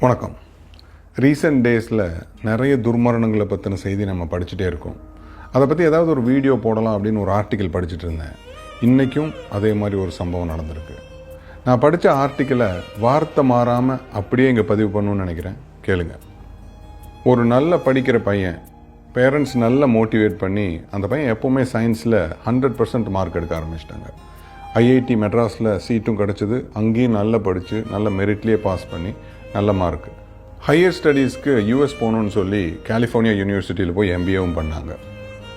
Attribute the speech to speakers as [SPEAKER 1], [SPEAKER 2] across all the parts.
[SPEAKER 1] வணக்கம். ரீசெண்ட் டேஸில் நிறைய துர்மரணங்களை பற்றின செய்தி நம்ம படிச்சுட்டே இருக்கோம். அதை பற்றி ஏதாவது ஒரு வீடியோ போடலாம் அப்படின்னு ஒரு ஆர்டிக்கல் படிச்சுட்டு இருந்தேன். இன்றைக்கும் அதே மாதிரி ஒரு சம்பவம் நடந்திருக்கு. நான் படித்த ஆர்டிக்கலை வார்த்தை மாறாமல் அப்படியே இங்கே பதிவு பண்ணணும்னு நினைக்கிறேன். கேளுங்க. ஒரு நல்ல படிக்கிற பையன் பேரண்ட்ஸ் நல்ல மோட்டிவேட் பண்ணி அந்த பையன் எப்போவுமே சயின்ஸில் ஹண்ட்ரட் பர்சன்ட் மார்க் எடுக்க ஆரம்பிச்சிட்டாங்க. ஐஐடி மெட்ராஸில் சீட்டும் கிடச்சிது. அங்கேயும் நல்லா படித்து நல்ல மெரிட்லேயே பாஸ் பண்ணி நல்ல மார்க் ஹையர் ஸ்டடீஸ்க்கு யூஎஸ் போகணுன்னு சொல்லி கலிஃபோர்னியா யூனிவர்சிட்டியில் போய் எம்பிஏவும் பண்ணாங்க.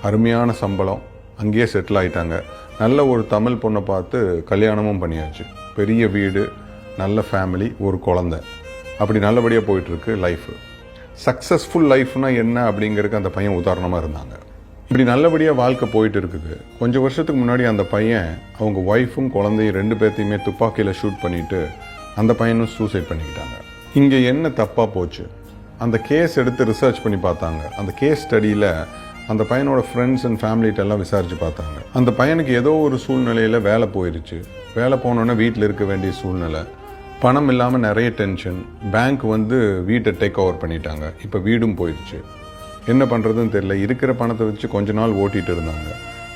[SPEAKER 1] அருமையான சம்பளம். அங்கேயே செட்டில் ஆகிட்டாங்க நல்ல ஒரு தமிழ் பொண்ணை பார்த்து கல்யாணமும் பண்ணியாச்சு. பெரிய வீடு நல்ல ஃபேமிலி ஒரு குழந்த. அப்படி நல்லபடியாக போயிட்டுருக்கு லைஃபு சக்ஸஸ்ஃபுல் லைஃப்னா என்ன அப்படிங்கிறதுக்கு அந்த பையன் உதாரணமாக இருந்தாங்க. இப்படி நல்லபடியாக வாழ்க்கை போயிட்டு இருக்குது கொஞ்சம் வருஷத்துக்கு முன்னாடி அந்த பையன் அவங்க ஒய்ஃபும் குழந்தையும் ரெண்டு பேர்த்தையுமே துப்பாக்கியில் ஷூட் பண்ணிவிட்டு அந்த பையனும் சூசைட் பண்ணிக்கிட்டாங்க. இங்கே என்ன தப்பாக போச்சு? அந்த கேஸ் எடுத்து ரிசர்ச் பண்ணி பார்த்தாங்க. அந்த கேஸ் ஸ்டடியில் அந்த பையனோட ஃப்ரெண்ட்ஸ் அண்ட் ஃபேமிலிட்ட எல்லாம் விசாரித்து பார்த்தாங்க. அந்த பையனுக்கு ஏதோ ஒரு சூழ்நிலையில் வேலை போயிடுச்சு வேலை போனோன்னே வீட்டில் இருக்க வேண்டிய சூழ்நிலை. பணம் இல்லாமல் நிறைய டென்ஷன் பேங்க் வந்து வீட்டை டேக் ஓவர் பண்ணிட்டாங்க. இப்போ வீடும் போயிடுச்சு என்ன பண்ணுறதுன்னு தெரியல. இருக்கிற பணத்தை வச்சு கொஞ்ச நாள் ஓட்டிகிட்டு இருந்தாங்க.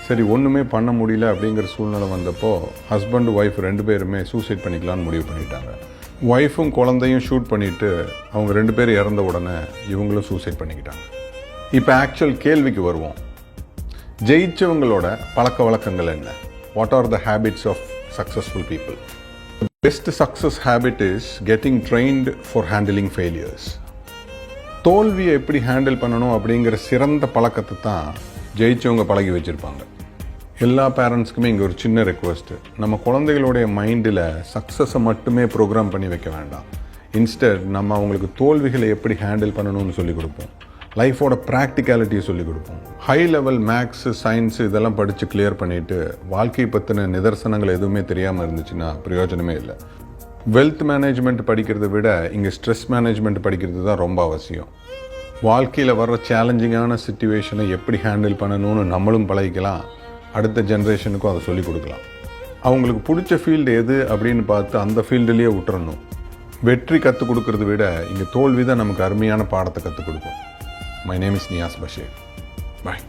[SPEAKER 1] சரி ஒன்றுமே பண்ண முடியல அப்படிங்கிற சூழ்நிலை வந்தப்போ ஹஸ்பண்ட் ஒய்ஃப் ரெண்டு பேருமே சூசைட் பண்ணிக்கலாம்னு முடிவு பண்ணிட்டாங்க. ஒய்ஃபும் குழந்தையும் ஷூட் பண்ணிவிட்டு அவங்க ரெண்டு பேரும் இறந்த உடனே இவங்களும் சூசைட் பண்ணிக்கிட்டாங்க. இப்போ ஆக்சுவல் கேள்விக்கு வருவோம். ஜெயிச்சவங்களோட பழக்க வழக்கங்கள் என்ன? What are the habits of successful people best success habit is getting trained for handling failures தோல்வியை எப்படி ஹேண்டில் பண்ணணும் அப்படிங்கிற சிறந்த பழக்கத்தை தான் ஜெயிச்சவங்க பழகி வச்சுருப்பாங்க. எல்லா பேரண்ட்ஸ்க்குமே இங்கே ஒரு சின்ன ரெக்வஸ்ட்டு நம்ம குழந்தைகளுடைய மைண்டில் சக்ஸஸை மட்டுமே ப்ரோக்ராம் பண்ணி வைக்க வேண்டாம். இன்ஸ்டட் நம்ம அவங்களுக்கு தோல்விகளை எப்படி ஹேண்டில் பண்ணணும்னு சொல்லி கொடுப்போம். லைஃபோட ப்ராக்டிகாலிட்டியை சொல்லி கொடுப்போம். ஹை லெவல் மேக்ஸு சயின்ஸு இதெல்லாம் படித்து கிளியர் பண்ணிவிட்டு வாழ்க்கையை பற்றின நிதர்சனங்கள் எதுவுமே தெரியாமல் இருந்துச்சுன்னா பிரயோஜனமே இல்லை. வெல்த் மேனேஜ்மெண்ட் படிக்கிறத விட இங்கே ஸ்ட்ரெஸ் மேனேஜ்மெண்ட் படிக்கிறது தான் ரொம்ப அவசியம். வாழ்க்கையில் வர்ற சேலஞ்சிங்கான சுச்சுவேஷனை எப்படி ஹேண்டில் பண்ணணும்னு நம்மளும் பழகிக்கலாம். அடுத்த ஜென்ரேஷனுக்கும் அதை சொல்லிக் கொடுக்கலாம். அவங்களுக்கு பிடிச்ச ஃபீல்டு எது அப்படின்னு பார்த்து அந்த ஃபீல்டுலேயே விட்டுறணும். வெற்றி கற்றுக் கொடுக்கறத விட இங்கே தோல்வி தான் நமக்கு அருமையான பாடத்தை கற்றுக் கொடுக்கும். My name is Niyas Basheer Bhai